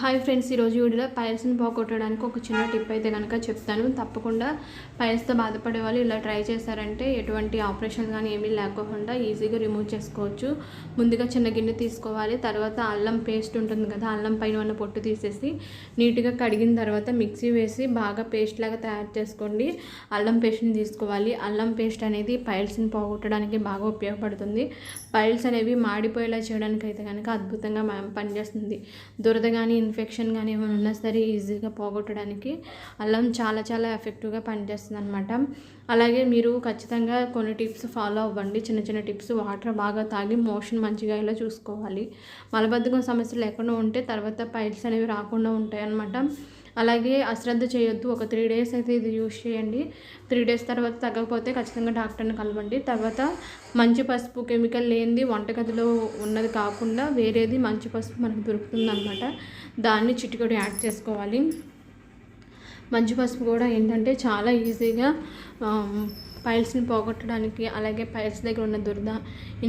Hi friends ఈరోజు వీడియోలో పైల్స్ని పోగొట్టడానికి ఒక చిన్న టిప్ అయితే కనుక చెప్తాను. తప్పకుండా పైల్స్తో బాధపడే వాళ్ళు ఇలా ట్రై చేశారంటే ఎటువంటి ఆపరేషన్ కానీ ఏమీ లేకోకుండా ఈజీగా రిమూవ్ చేసుకోవచ్చు. ముందుగా చిన్న గిన్నె తీసుకోవాలి తర్వాత అల్లం పేస్ట్ ఉంటుంది కదా అల్లం పైన ఉన్న పొట్టు తీసేసి నీట్గా కడిగిన తర్వాత మిక్సీ వేసి బాగా పేస్ట్ లాగా తయారు చేసుకోండి. అల్లం పేస్ట్ని తీసుకోవాలి. అల్లం పేస్ట్ అనేది పైల్స్ని పోగొట్టడానికి బాగా ఉపయోగపడుతుంది. పైల్స్ అనేవి మాడిపోయేలా చేయడానికి అయితే కనుక అద్భుతంగా పనిచేస్తుంది. దురద కానీ ఇన్ఫెక్షన్ కానీ ఏమైనా ఉన్నా సరే ఈజీగా పోగొట్టడానికి అల్లం చాలా చాలా ఎఫెక్టివ్గా పనిచేస్తుంది అనమాట అలాగే మీరు ఖచ్చితంగా కొన్ని టిప్స్ ఫాలో అవ్వండి. చిన్న చిన్న టిప్స్ వాటర్ బాగా తాగి మోషన్ మంచిగా ఇలా చూసుకోవాలి. మలబద్ధకం సమస్య లేకుండా ఉంటే తర్వాత పైల్స్ అనేవి రాకుండా ఉంటాయన్నమాట. అలాగే అశ్రద్ధ చేయొద్దు. ఒక త్రీ డేస్ అయితే ఇది యూజ్ చేయండి. త్రీ డేస్ తర్వాత తగ్గకపోతే ఖచ్చితంగా డాక్టర్ని కలవండి. తర్వాత మంచి పసుపు కెమికల్ లేనిది వంటగదిలో ఉన్నది కాకుండా వేరేది మంచి పసుపు మనకు దొరుకుతుంది అనమాట దాన్ని చిటికడు యాడ్ చేసుకోవాలి. మంచి పసుపు కూడా ఏంటంటే చాలా ఈజీగా పైల్స్ని పోగొట్టడానికి అలాగే పైల్స్ దగ్గర ఉన్న దురద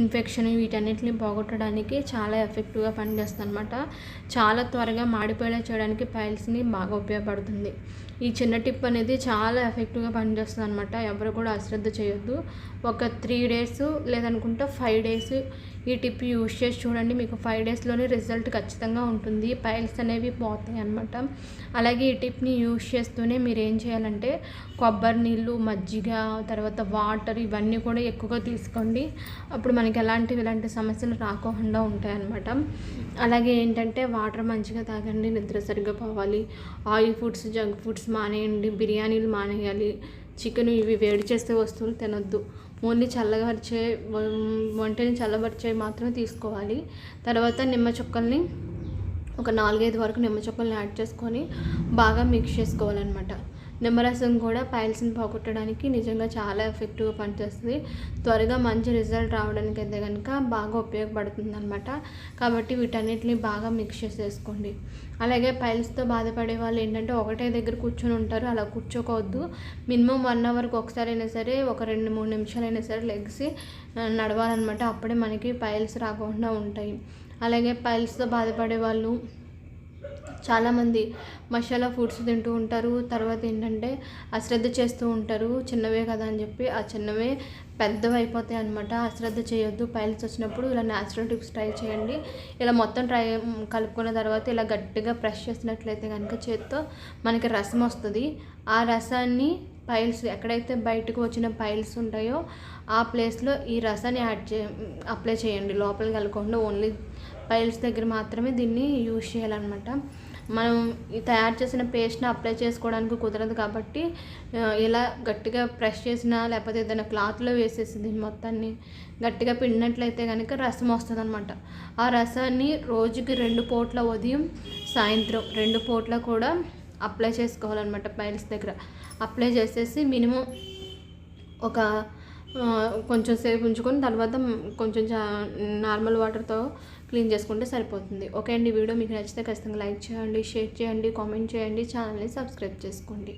ఇన్ఫెక్షన్ వీటన్నిటిని పోగొట్టడానికి చాలా ఎఫెక్టివ్గా పనిచేస్తుంది అనమాట చాలా త్వరగా మాడిపోయేలా చేయడానికి పైల్స్ని బాగా ఉపయోగపడుతుంది. ఈ చిన్న టిప్ అనేది చాలా ఎఫెక్టివ్గా పనిచేస్తుంది అనమాట ఎవరు కూడా అశ్రద్ధ చేయొద్దు. ఒక త్రీ డేస్ లేదనుకుంటే ఫైవ్ డేస్ ఈ టిప్ యూజ్ చేసి చూడండి. మీకు ఫైవ్ డేస్లోనే రిజల్ట్ ఖచ్చితంగా ఉంటుంది. పైల్స్ అనేవి పోతాయి అనమాట అలాగే ఈ టిప్ని యూజ్ చేస్తూనే మీరు ఏం చేయాలంటే కొబ్బరి నీళ్ళు మజ్జిగ తర్వాత తర్వాత వాటర్ ఇవన్నీ కూడా ఎక్కువగా తీసుకోండి. అప్పుడు మనకి ఎలాంటివి ఇలాంటి సమస్యలు రాకుండా ఉంటాయన్నమాట. అలాగే ఏంటంటే వాటర్ మంచిగా తాగండి నిద్ర సరిగ్గా పోవాలి. ఆయిల్ ఫుడ్స్ జంక్ ఫుడ్స్ మానేయండి బిర్యానీలు మానేయాలి. చికెన్ ఇవి వేడి చేసే వస్తువులు తినొద్దు. ఓన్లీ చల్లబరిచే వంటని చల్లబరిచే మాత్రమే తీసుకోవాలి. తర్వాత నిమ్మ చుక్కల్ని ఒక నాలుగైదు వరకు నిమ్మ చుక్కల్ని యాడ్ చేసుకొని బాగా మిక్స్ చేసుకోవాలన్నమాట. నిమ్మరసం కూడా పైల్స్ని పోగొట్టడానికి నిజంగా చాలా ఎఫెక్టివ్గా పనిచేస్తుంది. త్వరగా మంచి రిజల్ట్ రావడానికి అయితే కనుక బాగా ఉపయోగపడుతుంది అనమాట కాబట్టి వీటన్నిటిని బాగా మిక్స్ చేసేసుకోండి. అలాగే పైల్స్తో బాధపడే వాళ్ళు ఏంటంటే ఒకటే దగ్గర కూర్చొని ఉంటారు అలా కూర్చోకవద్దు మినిమం వన్ అవర్కి ఒకసారి అయినా సరే ఒక రెండు మూడు నిమిషాలైనా సరే లెగ్స్ నడవాలన్నమాట. అప్పుడే మనకి పైల్స్ రాకుండా ఉంటాయి. అలాగే పైల్స్తో బాధపడే వాళ్ళు చాలామంది మసాలా ఫుడ్స్ తింటూ ఉంటారు. తర్వాత ఏంటంటే అశ్రద్ధ చేస్తూ ఉంటారు. చిన్నవే కదా అని చెప్పి ఆ చిన్నవే పెద్దవి అయిపోతాయి అనమాట అశ్రద్ధ చేయొద్దు. పైల్స్ వచ్చినప్పుడు ఇలా న్యాచురల్ టిప్స్ ట్రై చేయండి. ఇలా మొత్తం ట్రై కలుపుకున్న తర్వాత ఇలా గట్టిగా ప్రెష్ చేసినట్లయితే కనుక చేత్తో మనకి రసం వస్తుంది. ఆ రసాన్ని పైల్స్ ఎక్కడైతే బయటకు వచ్చిన పైల్స్ ఉంటాయో ఆ ప్లేస్లో ఈ రసాన్ని యాడ్ చే అప్లై చేయండి. లోపలికి వెళ్ళకుండా ఓన్లీ పైల్స్ దగ్గర మాత్రమే దీన్ని యూజ్ చేయాలన్నమాట. మనం ఈ తయారు చేసిన పేస్ట్ని అప్లై చేసుకోవడానికి కుదరదు కాబట్టి ఇలా గట్టిగా ప్రెస్ చేసినా లేకపోతే ఏదైనా క్లాత్లో వేసేసి దీన్ని మొత్తాన్ని గట్టిగా పిండినట్లయితే కనుక రసం వస్తుంది అనమాట ఆ రసాన్ని రోజుకి రెండు పూట్ల ఉదయం సాయంత్రం రెండు పూట్ల కూడా అప్లై చేసుకోవాలన్నమాట పైల్స్ దగ్గర. అప్లై చేసేసి మినిమం ఒక కొంచెం సేపు ఉంచుకొని తర్వాత కొంచెం నార్మల్ వాటర్తో క్లీన్ చేసుకుంటే సరిపోతుంది. ఓకే అండి వీడియో మీకు నచ్చితే ఖచ్చితంగా లైక్ చేయండి షేర్ చేయండి కామెంట్ చేయండి ఛానల్ని సబ్స్క్రైబ్ చేసుకోండి.